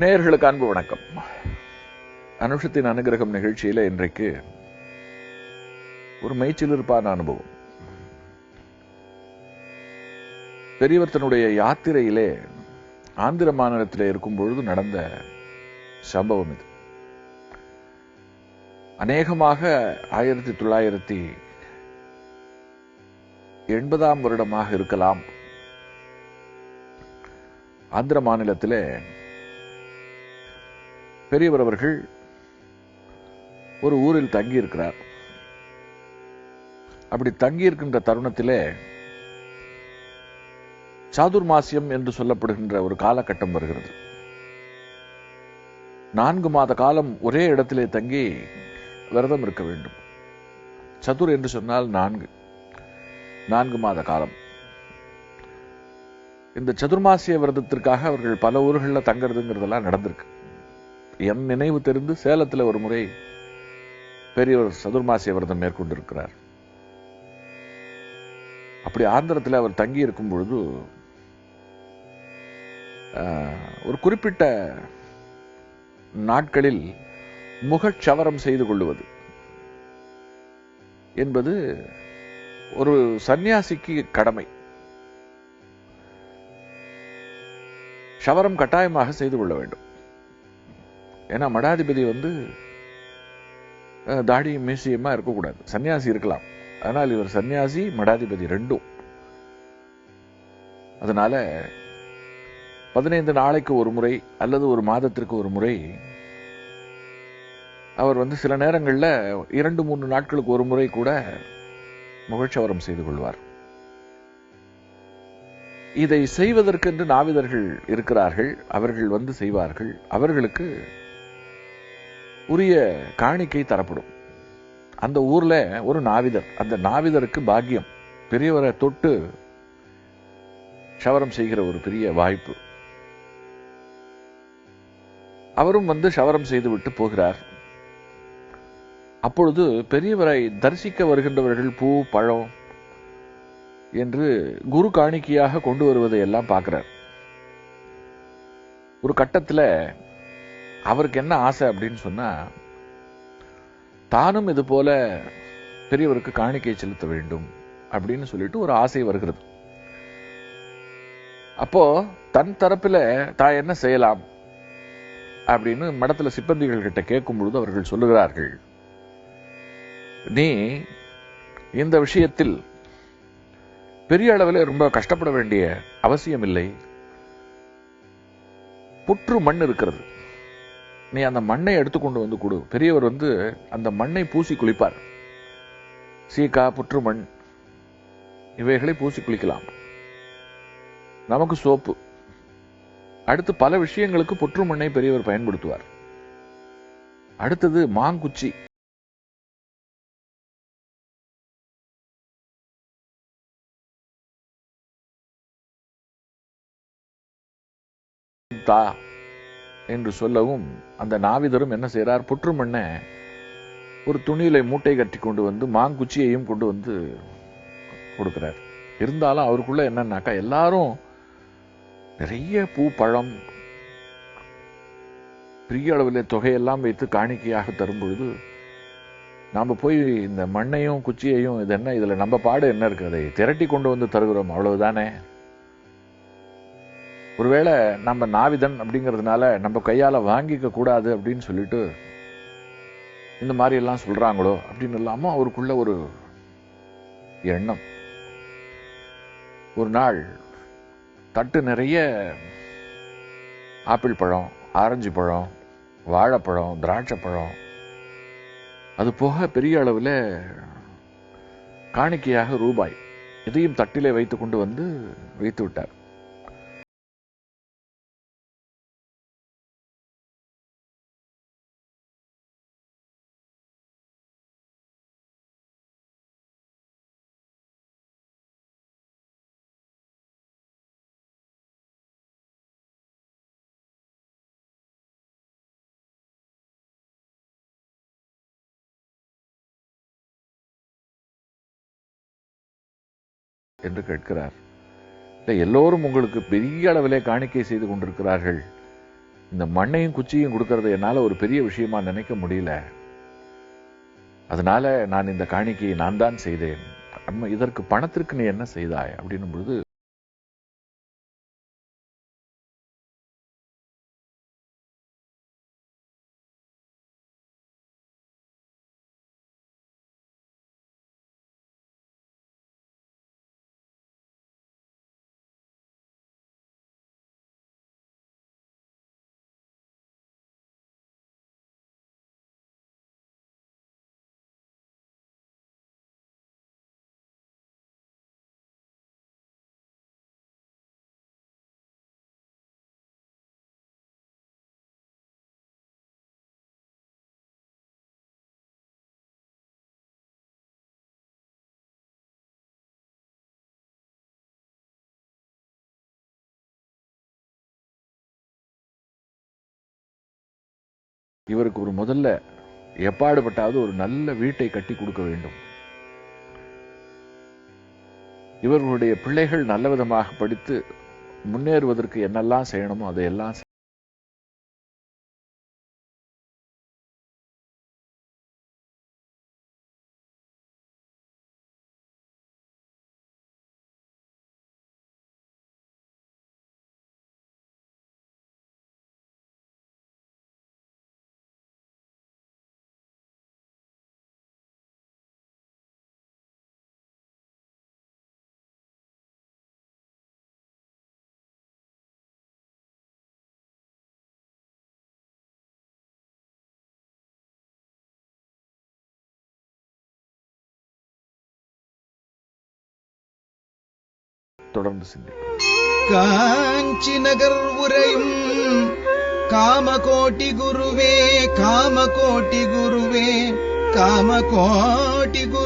நேயர்களுக்கு அன்பு வணக்கம். அனுஷத்தின் அனுகிரகம் நிகழ்ச்சியில இன்றைக்கு ஒரு மெய்ச்சிலிருப்பான அனுபவம். பெரியவர் தன்னுடைய யாத்திரையிலே ஆந்திர மாநிலத்தில் இருக்கும் பொழுது நடந்த சம்பவம் இது. அநேகமாக ஆயிரத்தி தொள்ளாயிரத்தி எண்பதாம் வருடமாக இருக்கலாம். ஆந்திர மாநிலத்திலே பெரியவர் அவர்கள் ஒரு ஊரில் தங்கி இருக்கிறார் அப்படி தங்கி இருக்கின்ற தருணத்திலே சாதுர்மாசியம் என்று சொல்லப்படுகின்ற ஒரு காலகட்டம் வருகிறது. நான்கு மாத காலம் ஒரே இடத்திலே தங்கி விரதம் இருக்க வேண்டும். சதுர் என்று சொன்னால் நான்கு. நான்கு மாத காலம். இந்த சதுர்மாசிய விரதத்திற்காக அவர்கள் பல ஊர்களில் தங்கிறதுங்கிறதெல்லாம் நடந்திருக்கு. என் நினைவு தெரிந்து சேலத்தில் ஒரு முறை பெரியவர் சதுர்மாசிய விரதம் மேற்கொண்டிருக்கிறார். அப்படி ஆந்திரத்தில் அவர் தங்கி இருக்கும் பொழுது ஆஹ், ஒரு குறிப்பிட்ட நாட்களில் முகச்சவரம் செய்து கொள்ளுவது என்பது ஒரு சந்நியாசிக்கு கடமை. சவரம் கட்டாயமாக செய்து கொள்ள வேண்டும். ஏன்னா மடாதிபதி வந்து தாடியும் மீசியமா இருக்கக்கூடாது. சன்னியாசி இருக்கலாம். ஆனால் இவர் சன்னியாசி மடாதிபதி ரெண்டும். அதனால பதினைந்து நாளைக்கு ஒரு முறை அல்லது ஒரு மாதத்திற்கு ஒரு முறை அவர் வந்து சில நேரங்கள்ல இரண்டு மூன்று நாட்களுக்கு ஒரு முறை கூட முகழ்ச்சவரம் செய்து கொள்வார். இதை செய்வதற்கென்று நாவிதர்கள் இருக்கிறார்கள். அவர்கள் வந்து செய்வார்கள். அவர்களுக்கு உரிய காணிக்கை தரப்படும். அந்த ஊர்ல ஒரு நாவிதர் அந்த நாவிதருக்கு பாக்கியம். பெரியவரை தொட்டு சவரம் செய்கிற ஒரு பெரிய வாய்ப்பு. அவரும் வந்து சவரம் செய்து விட்டு போகிறார். அப்பொழுது பெரியவரை தரிசிக்க வருகின்றவர்கள் பூ பழம் என்று குரு காணிக்கையாக கொண்டு வருவதை எல்லாம் பார்க்கிறார். ஒரு கட்டத்தில் அவருக்கு என்ன ஆசை அப்படின்னு சொன்னா தானும் இது போல பெரியவருக்கு காணிக்கை செலுத்த வேண்டும் அப்படின்னு சொல்லிட்டு ஒரு ஆசை வருகிறது. அப்போ தன் தரப்புல தான் என்ன செய்யலாம் அப்படின்னு மடத்துல சிப்பந்திகள் கிட்ட கேட்கும் பொழுது அவர்கள் சொல்லுகிறார்கள் நீ இந்த விஷயத்தில் பெரிய அளவில் ரொம்ப கஷ்டப்பட வேண்டிய அவசியம் இல்லை புற்று மண் இருக்கிறது. நீ அந்த மண்ணை எடுத்துக்கொண்டு வந்து கொடு. பெரியவர் வந்து அந்த மண்ணை பூசி குளிப்பார். சீக்கா புற்று மண் இவைகளை பூசி குளிக்கலாம். நமக்கு சோப்பு. அடுத்து பல விஷயங்களுக்கு புற்று மண்ணை பெரியவர் பயன்படுத்துவார். அடுத்தது மாங்குச்சி. தா என்று சொல்லவும் அந்த நாவிதரும் என்ன செய்கிறார் புற்று மண்ணை ஒரு துணியில மூட்டை கட்டி கொண்டு வந்து மாங்குச்சியையும் கொண்டு வந்து கொடுக்கிறார். இருந்தாலும் அவருக்குள்ள என்னன்னாக்கா எல்லாரும் நிறைய பூ பழம் பெரிய அளவில் தொகையெல்லாம் வைத்து காணிக்கையாக தரும் பொழுது நாம் போய் இந்த மண்ணையும் குச்சியையும் இது என்ன இதுல நம்ம பாடு என்ன இருக்கு? அதை திரட்டி கொண்டு வந்து தருகிறோம். அவ்வளவுதானே? ஒருவேளை நம்ம நாவிதன் அப்படிங்கிறதுனால நம்ம கையால் வாங்கிக்க கூடாது அப்படின்னு சொல்லிட்டு இந்த மாதிரி எல்லாம் சொல்றாங்களோ அப்படின்னு இல்லாமல் அவருக்குள்ள ஒரு எண்ணம். ஒரு நாள் தட்டு நிறைய ஆப்பிள் பழம் ஆரஞ்சு பழம் வாழைப்பழம் திராட்சை பழம் அது போக பெரிய அளவில் காணிக்கையாக ரூபாய் இதையும் தட்டிலே வைத்து கொண்டு வந்து வைத்து விட்டார். என்று கேட்கிறார். இல்லை எல்லோரும் உங்களுக்கு பெரிய அளவிலே காணிக்கை செய்து கொண்டிருக்கிறார்கள். இந்த மண்ணையும் குச்சியும் கொடுக்கறது என்னால ஒரு பெரிய விஷயமா நினைக்க முடியல. அதனால நான் இந்த காணிக்கையை நான் தான் செய்தேன். இதற்கு பணத்திற்கு நீ என்ன செய்தாய்? அப்படின்னும் பொழுது இவருக்கு ஒரு முதல்ல எப்பாடுபட்டாவது ஒரு நல்ல வீட்டை கட்டி கொடுக்க வேண்டும். இவர்களுடைய பிள்ளைகள் நல்ல விதமாக படித்து முன்னேறுவதற்கு என்னெல்லாம் செய்யணுமோ அதையெல்லாம் தொடர்ந்து சிந்திப்போம் காஞ்சி நகர் உரையும் காமகோட்டி குருவே காமகோட்டி குருவே காமகோட்டி குரு